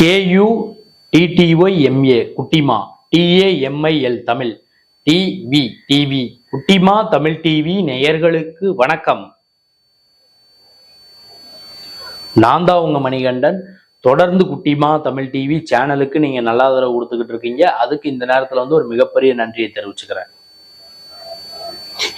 K U டிடிஒய் MA குட்டிமா. டிஏஎம்ஐஎல் Tamil. TV TV குட்டிமா Tamil TV நேயர்களுக்கு வணக்கம். நான் தான் உங்க மணிகண்டன். தொடர்ந்து குட்டிமா தமிழ் டிவி சேனலுக்கு நீங்க நல்லா ஆதரவு கொடுத்துக்கிட்டு இருக்கீங்க. அதுக்கு இந்த நேரத்துல வந்து ஒரு மிகப்பெரிய நன்றியை தெரிவிச்சுக்கிறேன்.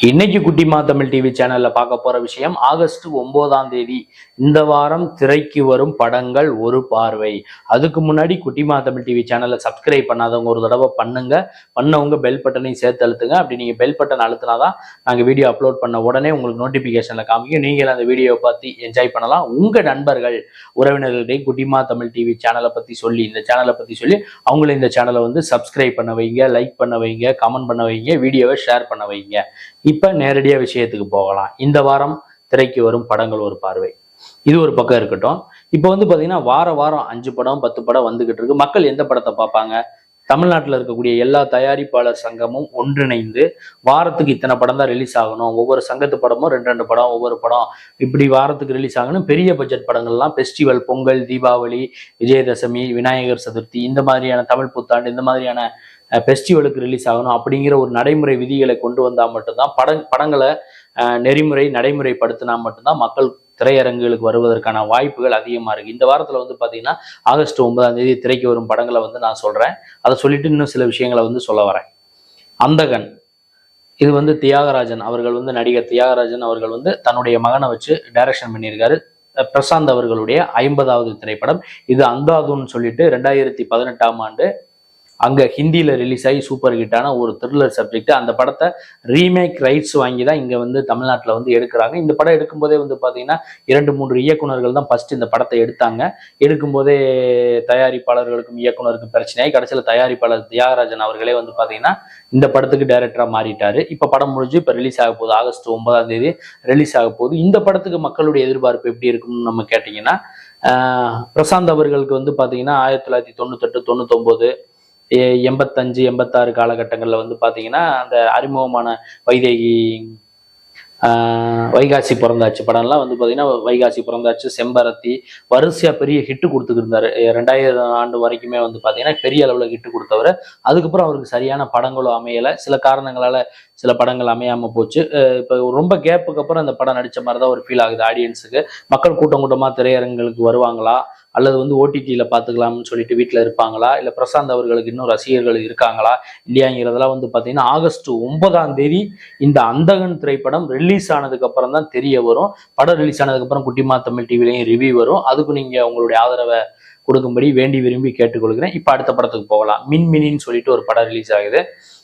இன்னைக்கு குட்டிமா தமிழ் டிவி சேனல்ல பார்க்க போற விஷயம் ஆகஸ்ட் ஒன்பதாம் தேதி. இந்த வாரம் திரைக்கு வரும் படங்கள் ஒரு பார்வை. அதுக்கு முன்னாடி குட்டிமா தமிழ் டிவி சேனலை சப்ஸ்கிரைப் பண்ணாதவங்க ஒரு தடவை பண்ணுங்க. பண்ணவங்க பெல் பட்டனையும் சேர்த்து அழுத்துங்க. அப்படி நீங்க பெல் பட்டன் அழுத்தினாதான் நாங்க வீடியோ அப்லோட் பண்ண உடனே உங்களுக்கு நோட்டிபிகேஷன்ல காமிக்கும். நீங்களும் அந்த வீடியோவை பார்த்து என்ஜாய் பண்ணலாம். உங்க நண்பர்கள் உறவினர்களிடையே குட்டிமா தமிழ் டிவி சேனலை பத்தி சொல்லி இந்த சேனலை பத்தி சொல்லி அவங்கள இந்த சேனலை வந்து சப்ஸ்கிரைப் பண்ண வைங்க லைக் பண்ண வைங்க கமெண்ட் பண்ண வைங்க வீடியோவை ஷேர் பண்ண வைங்க. இப்ப நேரடியா விஷயத்துக்கு போகலாம். இந்த வாரம் திரைக்கு வரும் படங்கள் ஒரு பார்வை. இது ஒரு பக்கம் இருக்கட்டும். இப்போ வந்து பாத்தீங்கன்னா வார வாரம் அஞ்சு படம் பத்து படம் வந்துகிட்டு இருக்கு. மக்கள் எந்த படத்தை பார்ப்பாங்க? தமிழ்நாட்டில் இருக்கக்கூடிய எல்லா தயாரிப்பாளர் சங்கமும் ஒன்றிணைந்து வாரத்துக்கு இத்தனை படம் தான் ரிலீஸ் ஆகணும். ஒவ்வொரு சங்கத்து படமும் ரெண்டு ரெண்டு படம் ஒவ்வொரு படம். இப்படி வாரத்துக்கு ரிலீஸ் ஆகணும். பெரிய பட்ஜெட் படங்கள்லாம் ஃபெஸ்டிவல் பொங்கல் தீபாவளி விஜயதசமி விநாயகர் சதுர்த்தி இந்த மாதிரியான தமிழ் புத்தாண்டு இந்த மாதிரியான ஃபெஸ்டிவலுக்கு ரிலீஸ் ஆகணும். அப்படிங்கிற ஒரு நடைமுறை விதிகளை கொண்டு வந்தால் மட்டும்தான் படங் படங்களை நெறிமுறை நடைமுறைப்படுத்தினா மட்டும்தான் மக்கள் திரையரங்குகளுக்கு வருவதற்கான வாய்ப்புகள் அதிகமாக இருக்கு. இந்த வாரத்தில் வந்து பார்த்தீங்கன்னா ஆகஸ்ட் ஒன்பதாம் தேதி திரைக்கு வரும் படங்களை வந்து நான் சொல்கிறேன் அதை சொல்லிட்டு இன்னும் சில விஷயங்களை வந்து சொல்ல வரேன். அந்தகன் இது வந்து தியாகராஜன் அவர்கள் வந்து நடிகர். தியாகராஜன் அவர்கள் வந்து தன்னுடைய மகனை வச்சு டைரக்ஷன் பண்ணியிருக்காரு. அஹ் பிரசாந்த் அவர்களுடைய ஐம்பதாவது திரைப்படம். இது அந்தாதுன்னு சொல்லிட்டு ரெண்டாயிரத்தி பதினெட்டாம் ஆண்டு அங்க ஹிந்தியில ரிலீஸ் ஆகி சூப்பர் ஹிட்டான ஒரு த்ரில்லர் சப்ஜெக்ட் அந்த படத்தை ரீமேக் ரைட்ஸ் வாங்கி தான் இங்க வந்து தமிழ்நாட்டில் வந்து எடுக்கிறாங்க. இந்த படம் எடுக்கும்போதே வந்து பாத்தீங்கன்னா இரண்டு மூன்று இயக்குனர்கள் தான் ஃபர்ஸ்ட் இந்த படத்தை எடுத்தாங்க. எடுக்கும்போதே தயாரிப்பாளர்களுக்கும் இயக்குனருக்கும் பிரச்சனையாகி கடைசியில் தயாரிப்பாளர் தியாகராஜன் அவர்களே வந்து பாத்தீங்கன்னா இந்த படத்துக்கு டைரக்டரா மாறிட்டாரு. இப்ப படம் முடிஞ்சு இப்ப ரிலீஸ் ஆக போகுது. ஆகஸ்ட் ஒன்பதாம் தேதி ரிலீஸ் ஆக போகுது. இந்த படத்துக்கு மக்களுடைய எதிர்பார்ப்பு எப்படி இருக்கும்னு நம்ம கேட்டிங்கன்னா பிரசாந்த் அவர்களுக்கு வந்து பாத்தீங்கன்னா ஆயிரத்தி தொள்ளாயிரத்தி தொண்ணூத்தெட்டு தொண்ணூத்தொன்பது எண்பத்தஞ்சு எண்பத்தாறு காலகட்டங்களில் வந்து பார்த்தீங்கன்னா அந்த அறிமுகமான வைதேகி வைகாசி பிறந்தாச்சு படம்லாம் வந்து பார்த்தீங்கன்னா வைகாசி பிறந்தாச்சு செம்பருத்தி வரிசையாக பெரிய ஹிட்டு கொடுத்துக்கிட்டு ரெண்டாயிரம் ஆண்டு வரைக்குமே வந்து பார்த்தீங்கன்னா பெரிய அளவில் ஹிட்டு கொடுத்தவர். அதுக்கப்புறம் அவருக்கு சரியான படங்களும் அமையலை. சில காரணங்களால் சில படங்கள் அமையாமல் போச்சு. இப்போ ரொம்ப கேப்புக்கு அப்புறம் அந்த படம் நடித்த மாதிரி தான் ஒரு ஃபீல் ஆகுது ஆடியன்ஸுக்கு மக்கள் கூட்டம் கூட்டமாக திரையரங்குகளுக்கு வருவாங்களா? அல்லது வந்து ஓடிடியில் பார்த்துக்கலாம்னு சொல்லிட்டு வீட்டில் இருப்பாங்களா? இல்லை பிரசாந்த் அவர்களுக்கு இன்னும் ரசிகர்கள் இருக்காங்களா? இல்லையாங்கிறதெல்லாம் வந்து பார்த்தீங்கன்னா ஆகஸ்ட் ஒன்பதாம் தேதி இந்த அந்தகன் திரைப்படம் ரிலீஸ் ஆனதுக்கு அப்புறம் தான் தெரிய வரும். படம் ரிலீஸ் ஆனதுக்கு அப்புறம் குட்டிமா தமிழ் டிவிலையும் ரிவ்யூ வரும். அதுக்கு நீங்கள் உங்களுடைய ஆதரவை கொடுக்கும்படி வேண்டி விரும்பி கேட்டுக்கொள்கிறேன். இப்போ அடுத்த படத்துக்கு போகலாம். மின்மினின்னு சொல்லிட்டு ஒரு படம் ரிலீஸ் ஆகுது.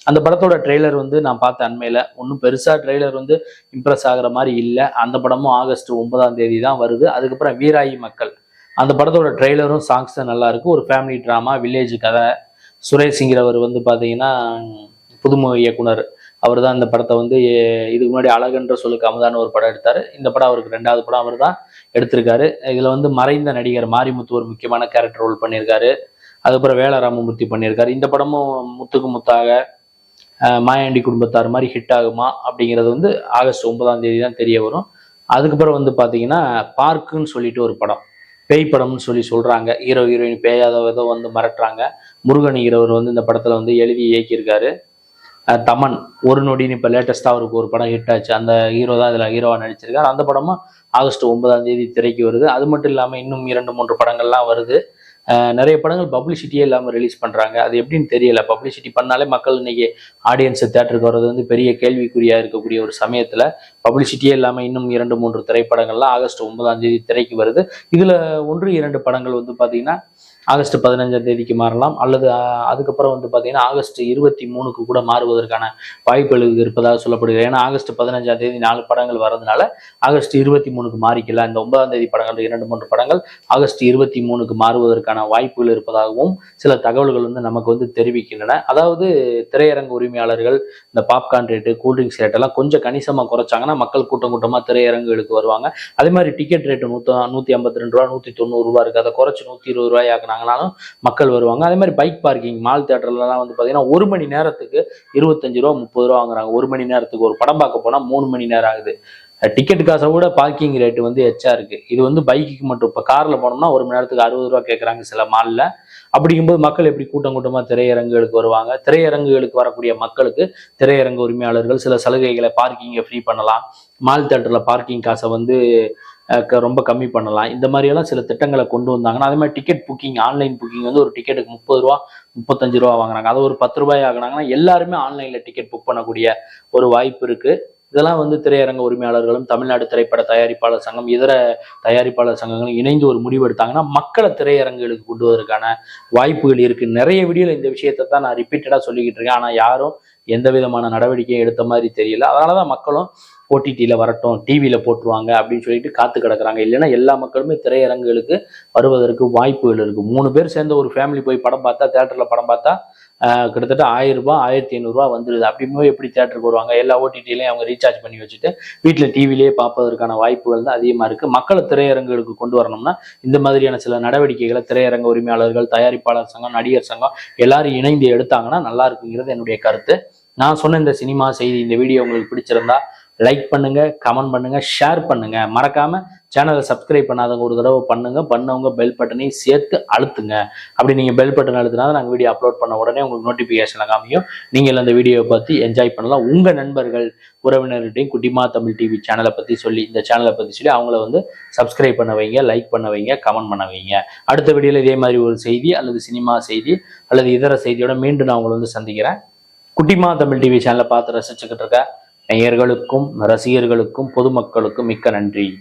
அந்த படத்தோட ட்ரெய்லர் வந்து நான் பார்த்த அண்மையில் ஒன்றும் பெருசாக ட்ரெய்லர் வந்து இம்ப்ரெஸ் ஆகுற மாதிரி இல்லை. அந்த படமும் ஆகஸ்ட் ஒன்பதாம் தேதி தான் வருது. அதுக்கப்புறம் வீராயி மக்கள். அந்த படத்தோட ட்ரெய்லரும் சாங்ஸும் நல்லா இருக்கும் ஒரு ஃபேமிலி ட்ராமா வில்லேஜ் கதை. சுரேஷ்ங்கிறவர் வந்து பார்த்தீங்கன்னா புதுமுக இயக்குனர். அவர் தான் இந்த படத்தை வந்து இதுக்கு முன்னாடி அழகன்ற சொல்லுக்கு அமுதான ஒரு படம் எடுத்தார். இந்த படம் அவருக்கு ரெண்டாவது படம் அவர் தான் எடுத்திருக்காரு. இதில் வந்து மறைந்த நடிகர் மாரிமுத்து ஒரு முக்கியமான கேரக்டர் ரோல் பண்ணியிருக்காரு அதுக்கப்புறம் வேல ராமமூர்த்தி பண்ணியிருக்காரு இந்த படமும் முத்துக்கு முத்தாக மாயாண்டி குடும்பத்தார் மாதிரி ஹிட் ஆகுமா அப்படிங்கிறது வந்து ஆகஸ்ட் ஒன்பதாம் தேதி தான் தெரிய வரும். அதுக்கப்புறம் வந்து பார்த்தீங்கன்னா பார்க்குன்னு சொல்லிட்டு ஒரு படம். பேய் படம்னு சொல்லி சொல்றாங்க. ஹீரோ ஹீரோயின் பேயாத ஏதோ வந்து மிரட்டுறாங்க. முருகன் ஹீரோவர் வந்து இந்த படத்துல வந்து எழுதி இயக்கியிருக்காரு. தமன் ஒரு நொடின்னு இப்போ லேட்டஸ்ட்டாக அவருக்கு ஒரு படம் ஹிட் ஆச்சு. அந்த ஹீரோ தான் இதில் ஹீரோவாக நடிச்சிருக்காரு. அந்த படமும் ஆகஸ்ட் ஒன்பதாம் தேதி திரைக்கு வருது. அது மட்டும் இல்லாமல் இன்னும் இரண்டு மூன்று படங்கள்லாம் வருது. நிறைய படங்கள் பப்ளிசிட்டியே இல்லாமல் ரிலீஸ் பண்ணுறாங்க அது எப்படின்னு தெரியல. பப்ளிசிட்டி பண்ணாலே மக்கள் இன்னைக்கு ஆடியன்ஸ் தேட்டருக்கு வர்றது வந்து பெரிய கேள்விக்குறியாக இருக்கக்கூடிய ஒரு சமயத்தில் பப்ளிசிட்டியே இல்லாமல் இன்னும் இரண்டு மூன்று திரைப்படங்கள்லாம் ஆகஸ்ட் ஒன்பதாம் தேதி திரைக்கு வருது. இதில் ஒன்று இரண்டு படங்கள் வந்து பார்த்தீங்கன்னா ஆகஸ்ட் பதினஞ்சாம் தேதிக்கு மாறலாம். அல்லது அதுக்கப்புறம் வந்து பார்த்தீங்கன்னா ஆகஸ்ட் இருபத்தி மூணுக்கு கூட மாறுவதற்கான வாய்ப்புகள் இருப்பதாக சொல்லப்படுகிறது. ஏன்னா ஆகஸ்ட் பதினஞ்சாம் தேதி நாலு படங்கள் வரதுனால ஆகஸ்ட் இருபத்தி மூணுக்கு மாறிக்கலாம் இந்த ஒன்பதாம் தேதி படங்கள் இரண்டு மூன்று படங்கள் ஆகஸ்ட் இருபத்தி மூணுக்கு மாறுவதற்கான வாய்ப்புகள் இருப்பதாகவும் சில தகவல்கள் வந்து நமக்கு வந்து தெரிவிக்கின்றன. அதாவது திரையரங்கு உரிமையாளர்கள் இந்த பாப்கார்ன் ரேட்டு கூல்ட்ரிங்க்ஸ் ரேட் எல்லாம் கொஞ்சம் கணிசமாக குறைச்சாங்கன்னா மக்கள் கூட்டம் கூட்டமாக திரையரங்குகளுக்கு வருவாங்க. அதே மாதிரி டிக்கெட் ரேட்டு நூற்றி நூற்றி ஐம்பத்தி ரெண்டு ரூபா நூற்றி தொண்ணூறு ரூபா இருக்குது அதை குறைச்சி நூற்றி இருபது ரூபாய் ஆக்குனாங்கனாலும் மக்கள் வருவாங்க. அதே மாதிரி பைக் பார்க்கிங் மால் தேட்டர்லலாம் வந்து பார்த்தீங்கன்னா ஒரு மணி நேரத்துக்கு இருபத்தஞ்சு ரூபா முப்பது ரூபா வாங்குறாங்க. ஒரு மணி நேரத்துக்கு ஒரு படம் பார்க்க போனால் மூணு மணி நேரம் ஆகுது. டிக்கெட் காசை விட பார்க்கிங் ரேட்டு வந்து எச்சா இருக்கு. இது வந்து பைக்குக்கு மட்டும் இப்போ காரில் போனோம்னா ஒரு மணி நேரத்துக்கு அறுபது ரூபா கேட்குறாங்க சில மால்ல அப்படிங்கும்போது மக்கள் எப்படி கூட்டம் கூட்டமாக திரையரங்குகளுக்கு வருவாங்க? திரையரங்குகளுக்கு வரக்கூடிய மக்களுக்கு திரையரங்கு உரிமையாளர்கள் சில சலுகைகளை பார்க்கிங்கை ஃப்ரீ பண்ணலாம். மால் தேட்டரில் பார்க்கிங் காசை வந்து ரொம்ப கம்மி பண்ணலாம். இந்த மாதிரியெல்லாம் சில திட்டங்களை கொண்டு வந்தாங்கன்னா அதே மாதிரி டிக்கெட் புக்கிங் ஆன்லைன் புக்கிங் வந்து ஒரு டிக்கெட்டுக்கு முப்பது ரூபா முப்பத்தஞ்சு ரூபா வாங்குறாங்க. அதை ஒரு பத்து ரூபாய் ஆகுனாங்கன்னா எல்லாருமே ஆன்லைனில் டிக்கெட் புக் பண்ணக்கூடிய ஒரு வாய்ப்பு இருக்குது இதெல்லாம் வந்து திரையரங்க உரிமையாளர்களும் தமிழ்நாடு திரைப்பட தயாரிப்பாளர் சங்கம் இதர தயாரிப்பாளர் சங்கங்களும் இணைந்து ஒரு முடிவு எடுத்தாங்கன்னா மக்களை திரையரங்குகளுக்கு கொண்டு வருவதற்கான வாய்ப்புகள் இருக்கு. நிறைய வீடியோவில் இந்த விஷயத்தை தான் நான் ரிப்பீட்டடாக சொல்லிக்கிட்டு இருக்கேன். ஆனால் யாரும் எந்த விதமான நடவடிக்கையும் எடுத்த மாதிரி தெரியல. அதனாலதான் மக்களும் ஓடிடியில் வரட்டும் டிவியில் போட்டுருவாங்க அப்படின்னு சொல்லிட்டு காத்து கிடக்குறாங்க. இல்லைன்னா எல்லா மக்களுமே திரையரங்குகளுக்கு வருவதற்கு வாய்ப்புகள் இருக்குது மூணு பேர் சேர்ந்த ஒரு ஃபேமிலி போய் படம் பார்த்தா தேட்டரில் படம் பார்த்தா கிட்டத்தட்ட ஆயிரம் ரூபாய் ஆயிரத்தி ஐநூறுரூவா வந்துடுது அப்படியுமே எப்படி தேட்டருக்கு வருவாங்க? எல்லா ஓடிடிலையும் அவங்க ரீசார்ஜ் பண்ணி வச்சுட்டு வீட்டில் டிவிலேயே பார்ப்பதற்கான வாய்ப்புகள் தான் அதிகமாக இருக்கு. மக்களை திரையரங்குகளுக்கு கொண்டு வரணும்னா இந்த மாதிரியான சில நடவடிக்கைகளை திரையரங்க உரிமையாளர்கள் தயாரிப்பாளர் சங்கம் நடிகர் சங்கம் எல்லாரும் இணைந்து எடுத்தாங்கன்னா நல்லா இருக்குங்கிறது என்னுடைய கருத்து. நான் சொன்ன இந்த சினிமா செய்தி இந்த வீடியோ உங்களுக்கு பிடிச்சிருந்தா லைக் பண்ணுங்க கமெண்ட் பண்ணுங்க ஷேர் பண்ணுங்க. மறக்காம சேனலை சப்ஸ்கிரைப் பண்ணாதவங்க ஒரு தடவை பண்ணுங்க. பண்ணவங்க பெல் பட்டனையும் சேர்த்து அழுத்துங்க. அப்படி நீங்க பெல் பட்டன் அழுத்தினா நாங்கள் வீடியோ அப்லோட் பண்ண உடனே உங்களுக்கு நோட்டிபிகேஷன் காமியும். நீங்கள் அந்த வீடியோவை பற்றி என்ஜாய் பண்ணலாம். உங்க நண்பர்கள் உறவினர்கிட்டையும் குட்டிமா தமிழ் டிவி சேனலை பத்தி சொல்லி இந்த சேனலை பத்தி சொல்லி அவங்கள வந்து சப்ஸ்கிரைப் பண்ண வைங்க லைக் பண்ண வைங்க கமெண்ட் பண்ண வைங்க. அடுத்த வீடியோல இதே மாதிரி ஒரு செய்தி அல்லது சினிமா செய்தி அல்லது இதர செய்தியோட மீண்டும் நான் உங்களை வந்து சந்திக்கிறேன். குட்டிமா தமிழ் டிவி சேனலை பார்த்து ரசிச்சுக்கிட்டு இருக்க நேயர்களுக்கும் ரசிகர்களுக்கும் பொதுமக்களுக்கும் மிக்க நன்றி.